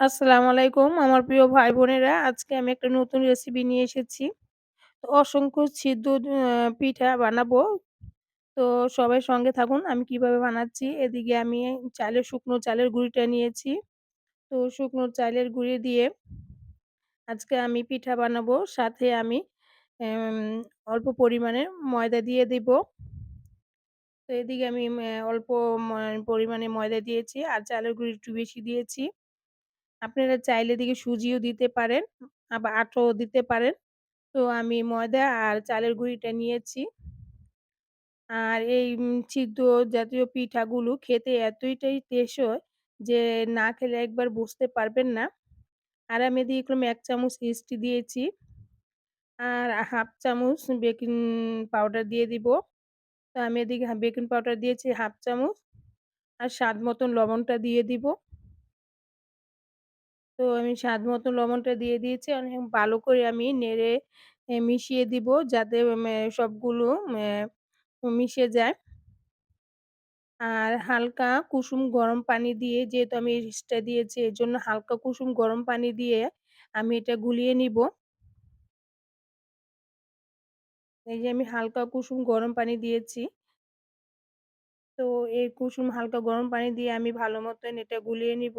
আসসালামু আলাইকুম আমার প্রিয় ভাই বোনেরা আজকে আমি একটা নতুন রেসিপি নিয়ে এসেছি। তো অসংখ্য আ পিঠা বানাবো। তো সবাই সঙ্গে থাকুন, আমি কীভাবে বানাচ্ছি। এদিকে আমি চালের, শুকনো চালের গুঁড়িটা নিয়েছি। তো শুকনো চালের গুঁড়ি দিয়ে আজকে আমি পিঠা বানাবো। সাথে আমি অল্প পরিমাণে ময়দা দিয়ে দিব। তো এদিকে আমি অল্প পরিমাণে ময়দা দিয়েছি আর চালের গুঁড়ি একটু বেশি দিয়েছি। আপনারা চাইলে এদিকে সুজিও দিতে পারেন, আবার আটাও দিতে পারেন। তো আমি ময়দা আর চালের গুঁড়িটা নিয়েছি। আর এই সিদ্ধ জাতীয় পিঠাগুলো খেতে এতটাই টেস্ট হয় যে না খেলে একবার বুঝতে পারবেন না। আর আমি এদিকে এরকম এক চামচ ইস্ট দিয়েছি। আর 1/2 চামচ বেকিং পাউডার দিয়ে দিব। তো আমি এদিকে বেকিং পাউডার দিয়েছি 1/2 চামচ। আর স্বাদ মতন লবণটা দিয়ে দিব। তো আমি স্বাদ মতো লবণটা দিয়ে দিয়েছি। অনেক ভালো করে আমি নেড়ে, এ মিশিয়ে দিব যাতে সবগুলো, মে, মিশে যায়। আর হালকা কুসুম গরম পানি দিয়ে যেহেতু আমি ইস্টটা দিয়েছি এর জন্য হালকা কুসুম গরম পানি দিয়ে আমি এটা গুলিয়ে নিব। এই যে আমি হালকা কুসুম গরম পানি দিয়েছি। তো এই কুসুম হালকা গরম পানি দিয়ে আমি ভালো মতন এটা গুলিয়ে নিব।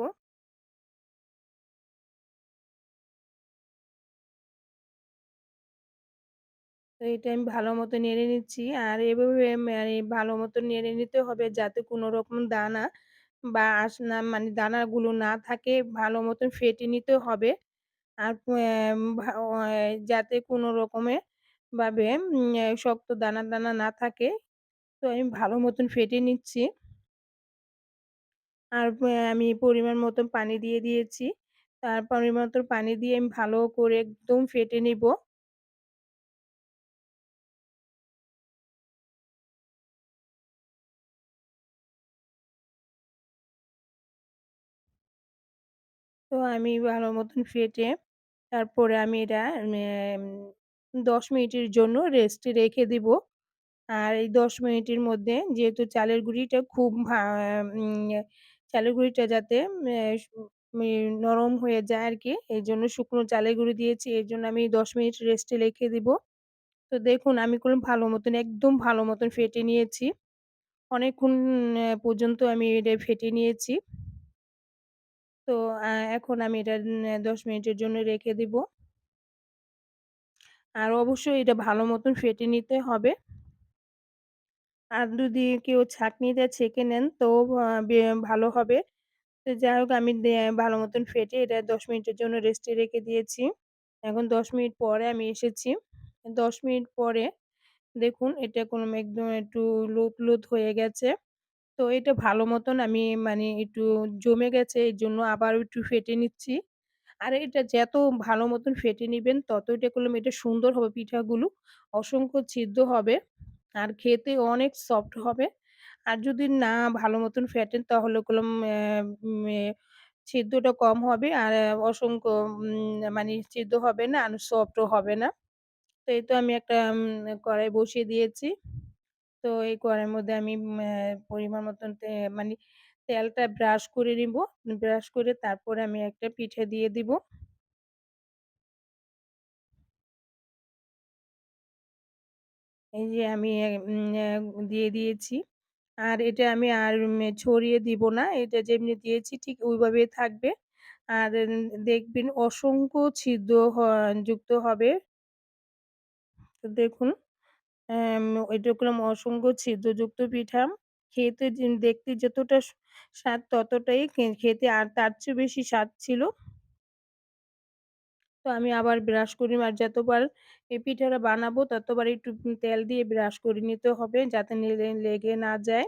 তো এটা আমি ভালো মতো নেড়ে নিচ্ছি। আর এভাবে মানে ভালো মতো নেড়ে নিতে হবে যাতে কোনো রকম দানা বা আস না মানে দানাগুলো না থাকে ভালো মতন ফেটে নিতে হবে। আর যাতে কোনো রকমের ভাবে শক্ত দানা, দানা না থাকে। তো আমি ভালো মতন ফেটে নিচ্ছি। আর আমি পরিমাণ মতো পানি দিয়ে দিয়েছি। তার পরিমাণ মতো পানি দিয়ে আমি ভালো করে একদম ফেটে নিব। আমি ভালো মতন ফেটে, তারপরে আমি এটা দশ মিনিটের জন্য রেস্টে রেখে দিব। আর এই ১০ মিনিটের মধ্যে যেহেতু চালের গুঁড়িটা খুব চালের গুঁড়িটা যাতে নরম হয়ে যায় আর কি এই জন্য শুকনো চালের গুঁড়ি দিয়েছি। এজন্য আমি ১০ মিনিট রেস্টে রেখে দিব। তো দেখুন, আমি কোনো ভালো মতন, একদম ভালো মতন ফেটে নিয়েছি। অনেকক্ষণ পর্যন্ত আমি এটা ফেটে নিয়েছি। তো এখন আমি এটা দশ মিনিটের জন্য রেখে দিব। আর অবশ্যই এটা ভালো মতন ফেটে নিতে হবে। আর যদি কেউ ছাঁকনিতে ছেঁকে নেন তো ভালো হবে। তো যাই হোক আমি ভালো মতন ফেটে এটা ১০ মিনিটের জন্য রেস্টে রেখে দিয়েছি। এখন ১০ মিনিট পরে আমি এসেছি। ১০ মিনিট পরে দেখুন এটা কোনো একদম একটু লুত, লুত হয়ে গেছে। তো এটা ভালো মতন আমি মানে একটু জমে গেছে এর জন্য আবার একটু ফেটে নিচ্ছি। আর এটা যত ভালো মতন ফেটে নিবেন তত এটা করলাম এটা সুন্দর হবে, পিঠাগুলো। অসংখ্য ছিদ্র হবে। আর খেতে অনেক সফট হবে। আর যদি না ভালো মতন ফেটেন, তাহলে করলাম ছিদ্রটা কম হবে আর অসংখ্য মানে ছিদ্র হবে না, আর সফটও হবে না। তো এই তো আমি একটা কড়াই বসিয়ে দিয়েছি। তো এই কড়াইয়ের মধ্যে আমি পরিমাণ মতন মানে তেলটা ব্রাশ করে নিব। ব্রাশ করে তারপরে আমি একটা পিঠে দিয়ে দিব। এই যে আমি দিয়ে দিয়েছি। আর এটা আমি আর ছড়িয়ে দিব না। এটা যেমনি দিয়েছি ঠিক ওইভাবেই থাকবে। আর দেখবেন অসংখ্য ছিদ্র যুক্ত হবে। তো দেখুন করলাম অসংখ্য ছিদ্রযুক্ত পিঠা। খেতে দেখতে যতটা স্বাদ ততটাই খেতে আর তার চেয়ে বেশি স্বাদ ছিল। তো আমি আবার ব্রাশ করি আর যতবার এই পিঠাটা বানাবো ততবার একটু তেল দিয়ে ব্রাশ করে নিতে হবে যাতে লেগে না যায়।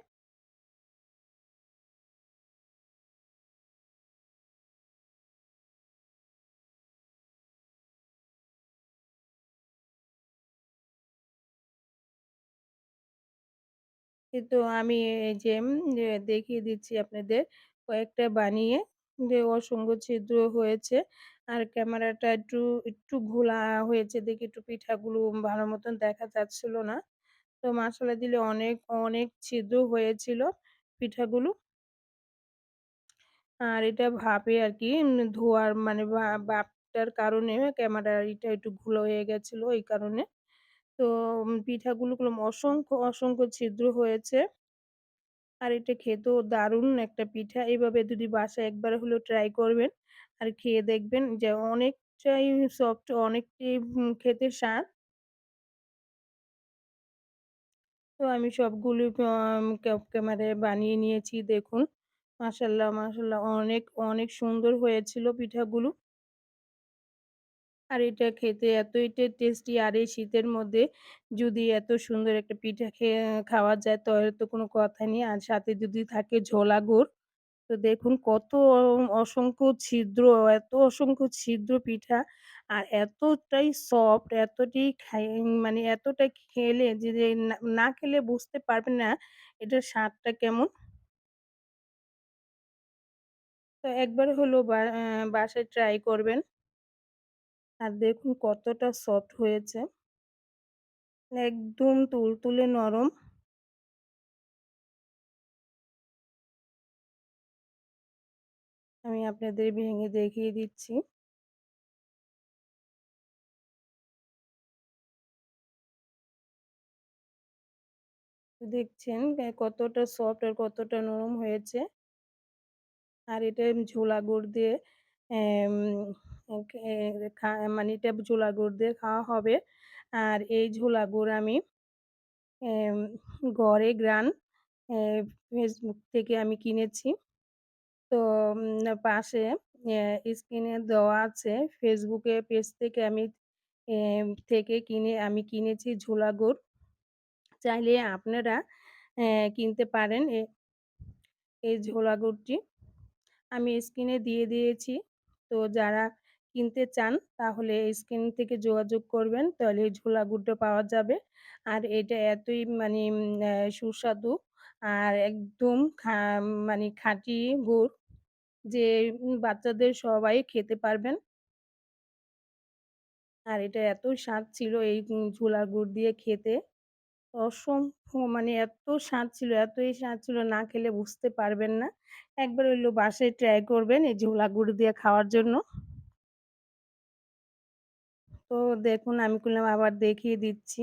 কিন্তু আমি এই যে দেখিয়ে দিচ্ছি আপনাদের কয়েকটা বানিয়ে যে অসংখ্য ছিদ্র হয়েছে। আর ক্যামেরাটা একটু, একটু ঘোলা হয়েছে দেখে একটু পিঠাগুলো ভালো মতন দেখা যাচ্ছিল না। তো মাশাআল্লাহ দিলে অনেক, অনেক ছিদ্র হয়েছিল পিঠাগুলো। আর এটা ভাপে আর কি ধোয়ার মানে ভাপটার কারণে ক্যামেরাটা একটু ঘোলা হয়ে গেছিল এই কারণে। তো পিঠাগুলো অসংখ্য, অসংখ্য ছিদ্র হয়েছে। আর এটা খেতেও দারুণ একটা পিঠা। এভাবে যদি বাসায় একবার হলেও ট্রাই করবেন। আর খেয়ে দেখবেন যে অনেকটাই সফট অনেকটাই খেতে স্বাদ। তো আমি সবগুলো ক্যামেরায় বানিয়ে নিয়েছি দেখুন। মাশাআল্লাহ, মাশাআল্লাহ অনেক, অনেক সুন্দর হয়েছিল পিঠাগুলো। আর এটা খেতে এতই টেস্টি আর এই শীতের মধ্যে যদি এত সুন্দর একটা পিঠা খেয়ে খাওয়া যায় তাহলে তো কোনো কথা নেই। আর সাথে যদি থাকে ঝোলা গুড়, তো দেখুন কত অসংখ্য ছিদ্র, এত অসংখ্য ছিদ্র পিঠা আর এতটাই সফট, এতটাই খাই মানে এতটাই খেলে যে, না, খেলে বুঝতে পারবেন না এটার স্বাদটা কেমন। তো একবার হলো বাসায় ট্রাই করবেন। আর দেখুন কতটা সফট হয়েছে। একদম তুলতুলে নরম। আমি আপনাদের ভেঙে দেখিয়ে দিচ্ছি। দেখছেন কতটা সফট আর কতটা নরম হয়েছে। আর এটা ঝোলা গুড় দিয়ে মানে এটা ঝোলা গুড় দিয়ে খাওয়া হবে। আর এই ঝোলা গুড় আমি গড়ে গ্রান ফেসবুক থেকে আমি কিনেছি। তো পাশে স্ক্রিনে দেওয়া আছে ফেসবুকে পেজ থেকে আমি থেকে কিনে, আমি কিনেছি ঝোলা গুড়। চাইলে আপনারা কিনতে পারেন এই ঝোলা গুড়টি। আমি স্ক্রিনে দিয়ে দিয়েছি। তো যারা কিনতে চান তাহলে স্ক্রিন থেকে যোগাযোগ করবেন। তাহলে এই ঝোলা গুড়টা পাওয়া যাবে। আর এটা এতই মানে সুস্বাদু আর একদম মানে খাঁটি গুড় যে বাচ্চাদের সবাই খেতে পারবেন। আর এটা এত স্বাদ ছিল এই ঝোলা গুড় দিয়ে খেতে। অসম্ভব মানে এত স্বাদ ছিল, এতই স্বাদ ছিল না খেলে বুঝতে পারবেন না। একবার হইলেও বাসায় ট্রাই করবেন এই ঝোলা গুড় দিয়ে খাওয়ার জন্য। তো দেখুন, আমি করলাম আবার দেখিয়ে দিচ্ছি।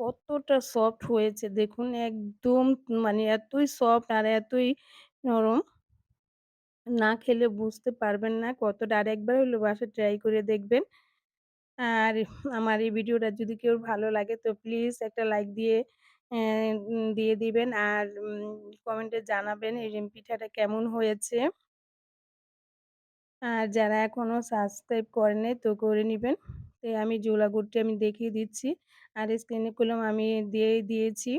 কতটা সফট হয়েছে, দেখুন, একদম মানে এতই সফট আর এতই নরম। না খেলে বুঝতে পারবেন না কতটা। আর একবার হলেও বাসায় ট্রাই করে দেখবেন। আর আমার এই ভিডিওটা যদি কেউ ভালো লাগে, তো প্লিজ একটা লাইক দিয়ে দিয়ে দিবেন। আর কমেন্টে জানাবেন এই পিঠাটা কেমন হয়েছে। আর যারা এখনও সাবস্ক্রাইব করেনি তো করে নেবেন তো আমি জোলাগুড়টি আমি দেখিয়ে দিচ্ছি। আর স্ক্রিনে কলম আমি দিয়ে দিয়েছি।